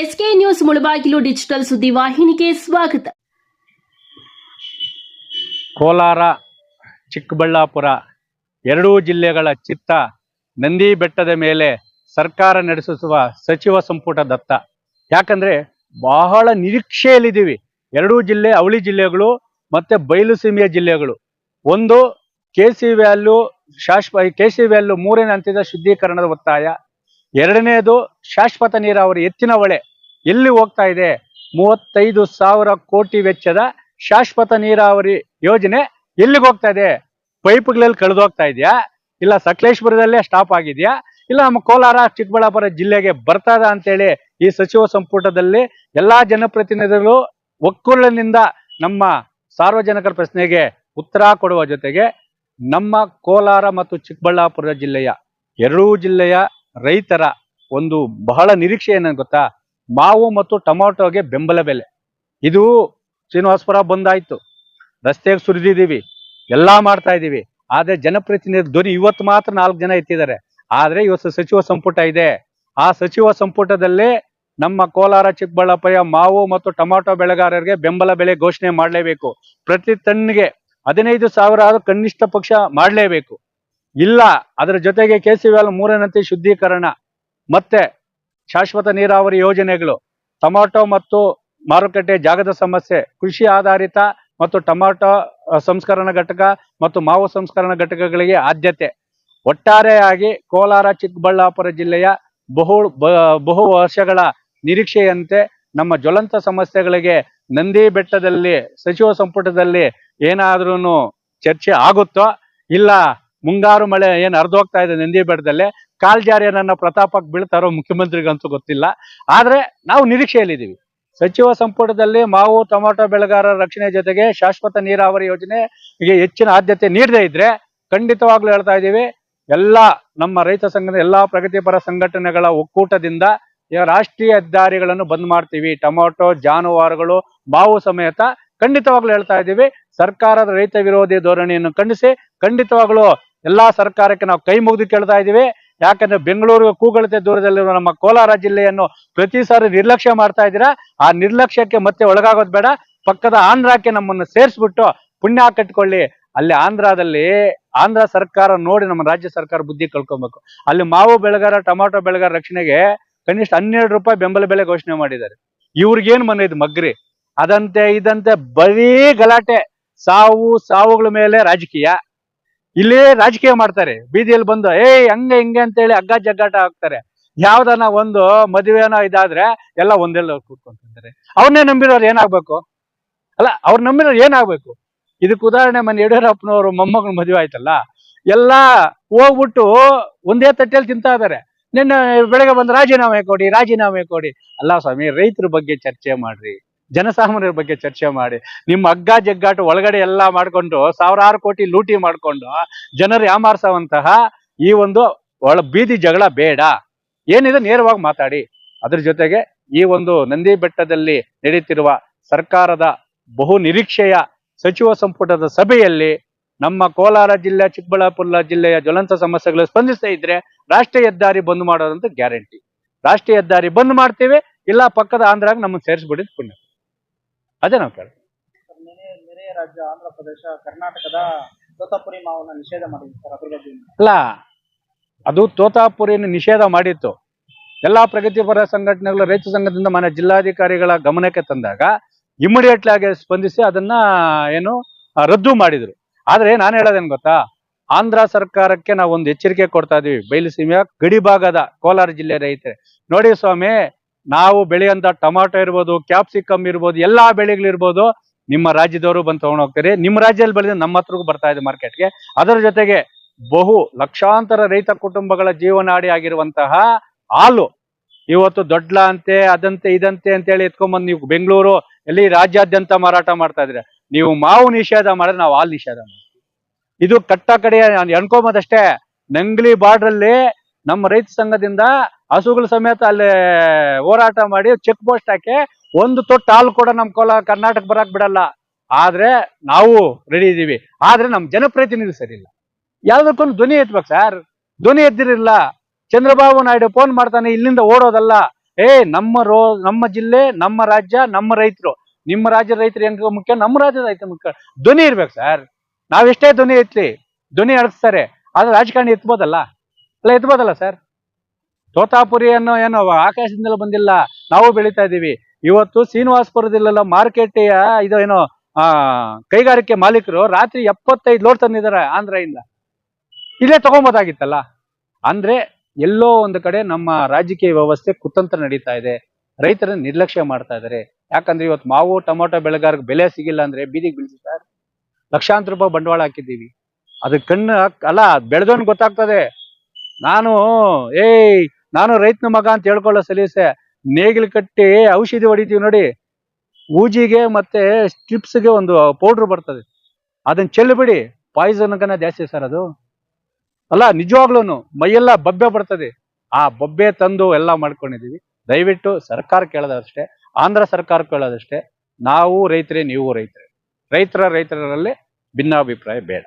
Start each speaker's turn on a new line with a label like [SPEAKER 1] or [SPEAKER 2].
[SPEAKER 1] S K news Mulbagal digital ಸುದ್ದಿವಾಹಿನಿಗೆ ಸ್ವಾಗತ.
[SPEAKER 2] ಕೋಲಾರ, ಚಿಕ್ಕಬಳ್ಳಾಪುರ ಎರಡೂ ಜಿಲ್ಲೆಗಳ ಚಿತ್ತ ನಂದಿ ಬೆಟ್ಟದ ಮೇಲೆ ಸರ್ಕಾರ ನಡೆಸುವ ಸಚಿವ ಸಂಪುಟ ದತ್ತ. ಯಾಕಂದ್ರೆ ಬಹಳ ನಿರೀಕ್ಷೆಯಲ್ಲಿದ್ದೀವಿ. ಎರಡೂ ಜಿಲ್ಲೆ, ಅವಳಿ ಜಿಲ್ಲೆಗಳು ಮತ್ತೆ ಬಯಲು ಸೀಮೆಯ ಜಿಲ್ಲೆಗಳು. ಒಂದು ಕೆ ಸಿ ವ್ಯಾಲ್ಯೂ ಶಾಶ್ವ, ಕೆ ಸಿ ವ್ಯಾಲ್ಯೂ ಮೂರನೇ ಹಂತದ ಶುದ್ಧೀಕರಣದ ಒತ್ತಾಯ ಎರಡನೇದು ಶಾಶ್ವತ ನೀರಾವರಿ ಎತ್ತಿನ ಹೊಳೆ. ಎಲ್ಲಿ ಹೋಗ್ತಾ ಇದೆ? ಮೂವತ್ತೈದು ಸಾವಿರ ಕೋಟಿ ವೆಚ್ಚದ ಶಾಶ್ವತ ನೀರಾವರಿ ಯೋಜನೆ ಎಲ್ಲಿಗೆ ಹೋಗ್ತಾ ಇದೆ? ಪೈಪ್ಗಳಲ್ಲಿ ಕಳೆದೋಗ್ತಾ ಇದೆಯಾ? ಇಲ್ಲ ಸಕಲೇಶ್ಪುರದಲ್ಲೇ ಸ್ಟಾಪ್ ಆಗಿದೆಯಾ? ಇಲ್ಲ ನಮ್ಮ ಕೋಲಾರ, ಚಿಕ್ಕಬಳ್ಳಾಪುರ ಜಿಲ್ಲೆಗೆ ಬರ್ತದ ಅಂತೇಳಿ ಈ ಸಚಿವ ಸಂಪುಟದಲ್ಲಿ ಎಲ್ಲಾ ಜನಪ್ರತಿನಿಧಿಗಳು ಒಕ್ಕೂಲಿನಿಂದ ನಮ್ಮ ಸಾರ್ವಜನಿಕರ ಪ್ರಶ್ನೆಗೆ ಉತ್ತರ ಕೊಡುವ ಜೊತೆಗೆ ನಮ್ಮ ಕೋಲಾರ ಮತ್ತು ಚಿಕ್ಕಬಳ್ಳಾಪುರ ಜಿಲ್ಲೆಯ ಎರಡೂ ಜಿಲ್ಲೆಯ ರೈತರ ಒಂದು ಬಹಳ ನಿರೀಕ್ಷೆ ಏನಂತ ಗೊತ್ತಾ? ಮಾವು ಮತ್ತು ಟೊಮಾಟೋಗೆ ಬೆಂಬಲ ಬೆಲೆ. ಇದು ಶ್ರೀನಿವಾಸಪುರ ಬಂದಾಯ್ತು. ರಸ್ತೆಗೆ ಸುರಿದಿದ್ದೀವಿ. ಎಲ್ಲಾ ಮಾಡ್ತಾ ಇದ್ದೀವಿ. ಆದ್ರೆ ಜನಪ್ರತಿನಿಧಿ ಧ್ವನಿ ಇವತ್ತು ಮಾತ್ರ ನಾಲ್ಕು ಜನ ಎತ್ತಿದ್ದಾರೆ. ಆದ್ರೆ ಇವತ್ತು ಸಚಿವ ಸಂಪುಟ ಇದೆ. ಆ ಸಚಿವ ಸಂಪುಟದಲ್ಲಿ ನಮ್ಮ ಕೋಲಾರ, ಚಿಕ್ಕಬಳ್ಳಾಪುರ ಮಾವು ಮತ್ತು ಟೊಮಾಟೊ ಬೆಳೆಗಾರರಿಗೆ ಬೆಂಬಲ ಬೆಲೆ ಘೋಷಣೆ ಮಾಡಲೇಬೇಕು. ಪ್ರತಿ ಟನ್ಗೆ ಹದಿನೈದು ಸಾವಿರ ಕನಿಷ್ಠ ಪಕ್ಷ ಮಾಡಲೇಬೇಕು. ಇಲ್ಲ. ಅದರ ಜೊತೆಗೆ ಕೆ ಸಿ ಮೂರನೇ ಶುದ್ಧೀಕರಣ, ಮತ್ತೆ ಶಾಶ್ವತ ನೀರಾವರಿ ಯೋಜನೆಗಳು, ಟೊಮಾಟೊ ಮತ್ತು ಮಾರುಕಟ್ಟೆ ಜಾಗದ ಸಮಸ್ಯೆ, ಕೃಷಿ ಆಧಾರಿತ ಮತ್ತು ಟೊಮಾಟೊ ಸಂಸ್ಕರಣ ಘಟಕ ಮತ್ತು ಮಾವು ಸಂಸ್ಕರಣ ಘಟಕಗಳಿಗೆ ಆದ್ಯತೆ. ಒಟ್ಟಾರೆಯಾಗಿ ಕೋಲಾರ, ಚಿಕ್ಕಬಳ್ಳಾಪುರ ಜಿಲ್ಲೆಯ ಬಹು ಬಹು ವರ್ಷಗಳ ನಿರೀಕ್ಷೆಯಂತೆ ನಮ್ಮ ಜ್ವಲಂತ ಸಮಸ್ಯೆಗಳಿಗೆ ನಂದಿ ಬೆಟ್ಟದಲ್ಲಿ, ಸಚಿವ ಸಂಪುಟದಲ್ಲಿ ಏನಾದ್ರೂ ಚರ್ಚೆ ಆಗುತ್ತೋ ಇಲ್ಲ ಮುಂಗಾರು ಮಳೆ ಏನು ಹರಿದೋಗ್ತಾ ಇದೆ ನಂದಿ ಬೆಟ್ಟದಲ್ಲಿ ಕಾಲ್ಜಾರಿಯ ನನ್ನ ಪ್ರತಾಪಕ್ಕೆ ಬೀಳ್ತಾರೋ ಮುಖ್ಯಮಂತ್ರಿಗಂತೂ ಗೊತ್ತಿಲ್ಲ. ಆದ್ರೆ ನಾವು ನಿರೀಕ್ಷೆಯಲ್ಲಿದ್ದೀವಿ. ಸಚಿವ ಸಂಪುಟದಲ್ಲಿ ಮಾವು, ಟೊಮಾಟೊ ಬೆಳೆಗಾರರ ರಕ್ಷಣೆ ಜೊತೆಗೆ ಶಾಶ್ವತ ನೀರಾವರಿ ಯೋಜನೆಗೆ ಹೆಚ್ಚಿನ ಆದ್ಯತೆ ನೀಡದೇ ಇದ್ರೆ ಖಂಡಿತವಾಗ್ಲೂ ಹೇಳ್ತಾ ಇದ್ದೀವಿ, ಎಲ್ಲ ನಮ್ಮ ರೈತ ಸಂಘದ ಎಲ್ಲಾ ಪ್ರಗತಿಪರ ಸಂಘಟನೆಗಳ ಒಕ್ಕೂಟದಿಂದ ರಾಷ್ಟ್ರೀಯ ಹೆದ್ದಾರಿಗಳನ್ನು ಬಂದ್ ಮಾಡ್ತೀವಿ. ಟೊಮಾಟೊ, ಜಾನುವಾರುಗಳು, ಮಾವು ಸಮೇತ ಖಂಡಿತವಾಗ್ಲೂ ಹೇಳ್ತಾ ಇದ್ದೀವಿ. ಸರ್ಕಾರದ ರೈತ ವಿರೋಧಿ ಧೋರಣೆಯನ್ನು ಖಂಡಿಸಿ, ಖಂಡಿತವಾಗ್ಲೂ ಎಲ್ಲಾ ಸರ್ಕಾರಕ್ಕೆ ನಾವು ಕೈ ಮುಗಿದು ಕೇಳ್ತಾ ಇದೀವಿ ಯಾಕಂದ್ರೆ ಬೆಂಗಳೂರು ಕೂಗಳತೆ ದೂರದಲ್ಲಿರುವ ನಮ್ಮ ಕೋಲಾರ ಜಿಲ್ಲೆಯನ್ನು ಪ್ರತಿ ಸಾರಿ ನಿರ್ಲಕ್ಷ್ಯ ಮಾಡ್ತಾ ಇದ್ದೀರಾ? ಆ ನಿರ್ಲಕ್ಷ್ಯಕ್ಕೆ ಮತ್ತೆ ಒಳಗಾಗೋದು ಬೇಡ. ಪಕ್ಕದ ಆಂಧ್ರಕ್ಕೆ ನಮ್ಮನ್ನು ಸೇರಿಸ್ಬಿಟ್ಟು ಪುಣ್ಯ ಕಟ್ಕೊಳ್ಳಿ. ಅಲ್ಲಿ ಆಂಧ್ರದಲ್ಲಿ ಆಂಧ್ರ ಸರ್ಕಾರ ನೋಡಿ ನಮ್ಮ ರಾಜ್ಯ ಸರ್ಕಾರ ಬುದ್ಧಿ ಕಳ್ಕೊಬೇಕು. ಅಲ್ಲಿ ಮಾವು ಬೆಳೆಗಾರ, ಟೊಮಾಟೊ ಬೆಳೆಗಾರ ರಕ್ಷಣೆಗೆ ಕನಿಷ್ಠ ಹನ್ನೆರಡು ರೂಪಾಯಿ ಬೆಂಬಲ ಬೆಲೆ ಘೋಷಣೆ ಮಾಡಿದ್ದಾರೆ. ಇವ್ರಿಗೇನ್ ಮನೆ ಇದು ಮಗ್ರಿ? ಅದಂತೆ, ಇದಂತೆ ಬರೀ ಗಲಾಟೆ. ಸಾವು, ಸಾವುಗಳ ಮೇಲೆ ರಾಜಕೀಯ. ಇಲ್ಲಿ ರಾಜಕೀಯ ಮಾಡ್ತಾರೆ. ಬೀದಿಯಲ್ಲಿ ಬಂದು, ಏಯ್, ಹಂಗೆ, ಹಿಂಗೆ ಅಂತೇಳಿ ಹಗ್ಗ ಜಗ್ಗಾಟ ಆಗ್ತಾರೆ ಯಾವ್ದನ ಒಂದು ಮದುವೆನೋ ಇದಾದ್ರೆ ಎಲ್ಲ ಒಂದೆಲ್ಲ ಕೂತ್ಕೊಂತಾರೆ ಅವ್ರನ್ನೇ ನಂಬಿರೋರು ಏನಾಗ್ಬೇಕು? ಅಲ್ಲ, ಅವ್ರು ನಂಬಿರೋರು ಏನಾಗ್ಬೇಕು? ಇದಕ್ಕೆ ಉದಾಹರಣೆ ಮನೆ ಯಡಿಯೂರಪ್ಪನವರು ಮೊಮ್ಮಗನ ಮದುವೆ ಆಯ್ತಲ್ಲ, ಎಲ್ಲ ಹೋಗ್ಬಿಟ್ಟು ಒಂದೇ ತಟ್ಟೆಯಲ್ಲಿ ತಿಂತಾ ಇದಾರೆ. ನಿನ್ನೆ ಬೆಳಗ್ಗೆ ಬಂದು ರಾಜೀನಾಮೆ ಕೊಡಿ ರಾಜೀನಾಮೆ ಕೊಡಿ. ಅಲ್ಲ ಸ್ವಾಮಿ, ರೈತರ ಬಗ್ಗೆ ಚರ್ಚೆ ಮಾಡ್ರಿ. ಜನಸಾಮಾನ್ಯರ ಬಗ್ಗೆ ಚರ್ಚೆ ಮಾಡಿ, ನಿಮ್ಮ ಹಗ್ಗ ಜಗ್ಗಾಟ ಒಳಗಡೆ ಎಲ್ಲ ಮಾಡ್ಕೊಂಡು ಸಾವಿರಾರು ಕೋಟಿ ಲೂಟಿ ಮಾಡ್ಕೊಂಡು ಜನರು ಯಾಮಾರ್ಸವಂತಹ ಈ ಒಂದು ಒಳ ಬೀದಿ ಜಗಳ ಬೇಡ. ಏನಿದೆ ನೇರವಾಗಿ ಮಾತಾಡಿ. ಅದ್ರ ಜೊತೆಗೆ ಈ ಒಂದು ನಂದಿ ಬೆಟ್ಟದಲ್ಲಿ ನಡೆಯುತ್ತಿರುವ ಸರ್ಕಾರದ ಬಹು ನಿರೀಕ್ಷೆಯ ಸಚಿವ ಸಂಪುಟದ ಸಭೆಯಲ್ಲಿ ನಮ್ಮ ಕೋಲಾರ ಜಿಲ್ಲೆ, ಚಿಕ್ಕಬಳ್ಳಾಪುರ ಜಿಲ್ಲೆಯ ಜ್ವಲಂತ ಸಮಸ್ಯೆಗಳು ಸ್ಪಂದಿಸ್ತಾ ಇದ್ರೆ ರಾಷ್ಟ್ರೀಯ ಹೆದ್ದಾರಿ ಬಂದ್ ಮಾಡೋದಂತ ಗ್ಯಾರಂಟಿ. ರಾಷ್ಟ್ರೀಯ ಹೆದ್ದಾರಿ ಬಂದ್ ಮಾಡ್ತೀವಿ, ಇಲ್ಲ ಪಕ್ಕದ ಆಂಧ್ರಾಗ ನಮ್ಮನ್ನು ಸೇರಿಸ್ಬಿಡಿದ್ ಪುಣ್ಯ. ಅದೇ ನಾವು ಕೇಳ
[SPEAKER 3] ನೆರೆ ನೆರೆಯ ರಾಜ್ಯ ಆಂಧ್ರ ಪ್ರದೇಶ ಕರ್ನಾಟಕದ ತೋತಾಪುರಿ ಮಾವನ್ನ ನಿಷೇಧ ಮಾಡಿದ್ರು ಸರ್
[SPEAKER 2] ಅಲ್ಲ ಅದು ತೋತಾಪುರಿಯನ್ನು ನಿಷೇಧ ಮಾಡಿತ್ತು. ಎಲ್ಲಾ ಪ್ರಗತಿಪರ ಸಂಘಟನೆಗಳು ರೈತ ಸಂಘದಿಂದ ಮನೆ ಜಿಲ್ಲಾಧಿಕಾರಿಗಳ ಗಮನಕ್ಕೆ ತಂದಾಗ ಇಮಿಡಿಯೇಟ್ಲಿ ಆಗಿ ಸ್ಪಂದಿಸಿ ಅದನ್ನ ಏನು ಆ, ರದ್ದು ಮಾಡಿದ್ರು. ಆದ್ರೆ ನಾನು ಹೇಳೋದೇನ್ ಗೊತ್ತಾ? ಆಂಧ್ರ ಸರ್ಕಾರಕ್ಕೆ ನಾವು ಒಂದು ಎಚ್ಚರಿಕೆ ಕೊಡ್ತಾ ಇದೀವಿ. ಬಯಲುಸೀಮೆಯ ಗಡಿ ಭಾಗದ ಕೋಲಾರ ಜಿಲ್ಲೆ ರೈತರೆ. ನೋಡಿ ಸ್ವಾಮಿ ನಾವು ಬೆಳೆಯಂತ ಟೊಮಾಟೊ ಇರ್ಬೋದು ಕ್ಯಾಪ್ಸಿಕಮ್ ಇರ್ಬೋದು, ಎಲ್ಲಾ ಬೆಳೆಗಳಿರ್ಬೋದು ನಿಮ್ಮ ರಾಜ್ಯದವರು ಬಂದು ತಗೊಂಡು ಹೋಗ್ತಾರೆ. ನಿಮ್ಮ ರಾಜ್ಯದಲ್ಲಿ ಬೆಳೆದ ನಮ್ಮ ಹತ್ರಗೂ ಬರ್ತಾ ಇದೆ ಮಾರ್ಕೆಟ್ಗೆ ಅದರ ಜೊತೆಗೆ ಬಹು ಲಕ್ಷಾಂತರ ರೈತ ಕುಟುಂಬಗಳ ಜೀವನಾಡಿ ಆಗಿರುವಂತಹ ಹಾಲು. ಇವತ್ತು ದೊಡ್ಡ ಅಂತೆ ಅದಂತೆ, ಇದಂತೆ ಅಂತೇಳಿ ಎತ್ಕೊಂಡ್ಬಂದು ನೀವು ಬೆಂಗಳೂರು ಎಲ್ಲಿ ರಾಜ್ಯಾದ್ಯಂತ ಮಾರಾಟ ಮಾಡ್ತಾ ಇದ್ರೆ ನೀವು ಮಾವು ನಿಷೇಧ ಮಾಡಿದ್ರೆ ನಾವು ಹಾಲು ನಿಷೇಧ ಮಾಡ್ತೀವಿ. ಇದು ಕಟ್ಟ ನಾನು ಎಣ್ಕೊಂಬದಷ್ಟೇ, ನಂಗ್ಲಿ ಬಾರ್ಡರ್ ಅಲ್ಲಿ ನಮ್ಮ ರೈತ ಸಂಘದಿಂದ ಹಸುಗಳ ಸಮೇತ ಅಲ್ಲಿ ಹೋರಾಟ ಮಾಡಿ ಚೆಕ್ ಪೋಸ್ಟ್ ಹಾಕಿ ಒಂದು ತೊಟ್ಟು ಹಾಲು ಕೂಡ ನಮ್ ಕೋಲ ಕರ್ನಾಟಕ ಬರಕ್ ಬಿಡಲ್ಲ. ಆದ್ರೆ ನಾವು ರೆಡಿ ಇದೀವಿ. ಆದ್ರೆ ನಮ್ ಜನಪ್ರತಿನಿಧಿ ಸರಿ ಇಲ್ಲ. ಯಾವ್ದಕ್ಕೊಂದು ಧ್ವನಿ ಎತ್ಬೇಕು ಸರ್ ಧ್ವನಿ ಎದ್ದಿರಲಿಲ್ಲ. ಚಂದ್ರಬಾಬು ನಾಯ್ಡು ಫೋನ್ ಮಾಡ್ತಾನೆ, ಇಲ್ಲಿಂದ ಓಡೋದಲ್ಲ. ಏ, ನಮ್ಮ ರೋ, ನಮ್ಮ ಜಿಲ್ಲೆ, ನಮ್ಮ ರಾಜ್ಯ, ನಮ್ಮ ರೈತರು. ನಿಮ್ಮ ರಾಜ್ಯದ ರೈತರು ಹೆಂಗ ಮುಖ್ಯ? ನಮ್ಮ ರಾಜ್ಯದ ರೈತ ಮುಖ್ಯ. ಧ್ವನಿ ಇರ್ಬೇಕು ಸರ್ ನಾವೆಷ್ಟೇ ಧ್ವನಿ ಎತ್ತಲಿ ಧ್ವನಿ ಅಳಿಸ್ತಾರೆ ಆದ್ರೆ ರಾಜಕಾರಣಿ ಎತ್ಬೋದಲ್ಲ. ಅಲ್ಲ ಎತ್ಬೋದಲ್ಲ ಸರ್ ತೋತಾಪುರಿ ಅನ್ನೋ ಏನು ಆಕಾಶದಿಂದಲೂ ಬಂದಿಲ್ಲ. ನಾವು ಬೆಳೀತಾ ಇದ್ದೀವಿ. ಇವತ್ತು ಶ್ರೀನಿವಾಸಪುರದಲ್ಲೆಲ್ಲ ಮಾರ್ಕೆಟಿಯ ಇದು ಏನೋ, ಆ, ಕೈಗಾರಿಕೆ ಮಾಲೀಕರು ರಾತ್ರಿ ಎಪ್ಪತ್ತೈದು ಲೋಡ್ ತಂದಿದ್ದಾರೆ ಆಂಧ್ರದಿಂದ. ಇಲ್ಲೇ ತಗೊಂಬೋದಾಗಿತ್ತಲ್ಲ? ಅಂದ್ರೆ ಎಲ್ಲೋ ಒಂದು ಕಡೆ ನಮ್ಮ ರಾಜಕೀಯ ವ್ಯವಸ್ಥೆ ಕುತಂತ್ರ ನಡೀತಾ ಇದೆ. ರೈತರನ್ನ ನಿರ್ಲಕ್ಷ್ಯ ಮಾಡ್ತಾ ಇದ್ದಾರೆ. ಯಾಕಂದ್ರೆ ಇವತ್ತು ಮಾವು, ಟೊಮೊಟೊ ಬೆಳೆಗಾರಿಗೆ ಬೆಲೆ ಸಿಗಿಲ್ಲ ಅಂದ್ರೆ ಬೀದಿಗೆ ಸರ್ ಲಕ್ಷಾಂತರ ರೂಪಾಯಿ ಬಂಡವಾಳ ಹಾಕಿದ್ದೀವಿ. ಅದು ಕಣ್ಣು ಅಲ್ಲ ಬೆಳೆದೋನ್ ಗೊತ್ತಾಗ್ತದೆ. ನಾನು, ಏಯ್, ನಾನು ರೈತನ ಮಗ ಅಂತ ಹೇಳ್ಕೊಳ್ಳೋ ಸಲೀಸೆ, ನೇಗಿಲು ಕಟ್ಟಿ ಔಷಧಿ ಹೊಡಿತೀವಿ ನೋಡಿ, ಊಜಿಗೆ ಮತ್ತೆ ಸ್ಟ್ರಿಪ್ಸ್ಗೆ ಒಂದು ಪೌಡ್ರ್ ಬರ್ತದೆ. ಅದನ್ನ ಚೆಲ್ಲಬಿಡಿ ಪಾಯ್ಸನ್ ಕನ್ನ ಜಾಸ್ತಿ ಸರ್ ಅದು. ಅಲ್ಲ ನಿಜವಾಗ್ಲೂ ಮೈಯೆಲ್ಲ ಬಬ್ಬೆ ಬರ್ತದೆ. ಆ ಬೊಬ್ಬೆ ತಂದು ಎಲ್ಲ ಮಾಡ್ಕೊಂಡಿದೀವಿ. ದಯವಿಟ್ಟು ಸರ್ಕಾರ ಕೇಳೋದಷ್ಟೇ ಆಂಧ್ರ ಸರ್ಕಾರ ಕೇಳೋದಷ್ಟೇ ನಾವು ರೈತರೇ, ನೀವು ರೈತರೇ. ರೈತರ ರೈತರಲ್ಲಿ ಭಿನ್ನಾಭಿಪ್ರಾಯ ಬೇಡ.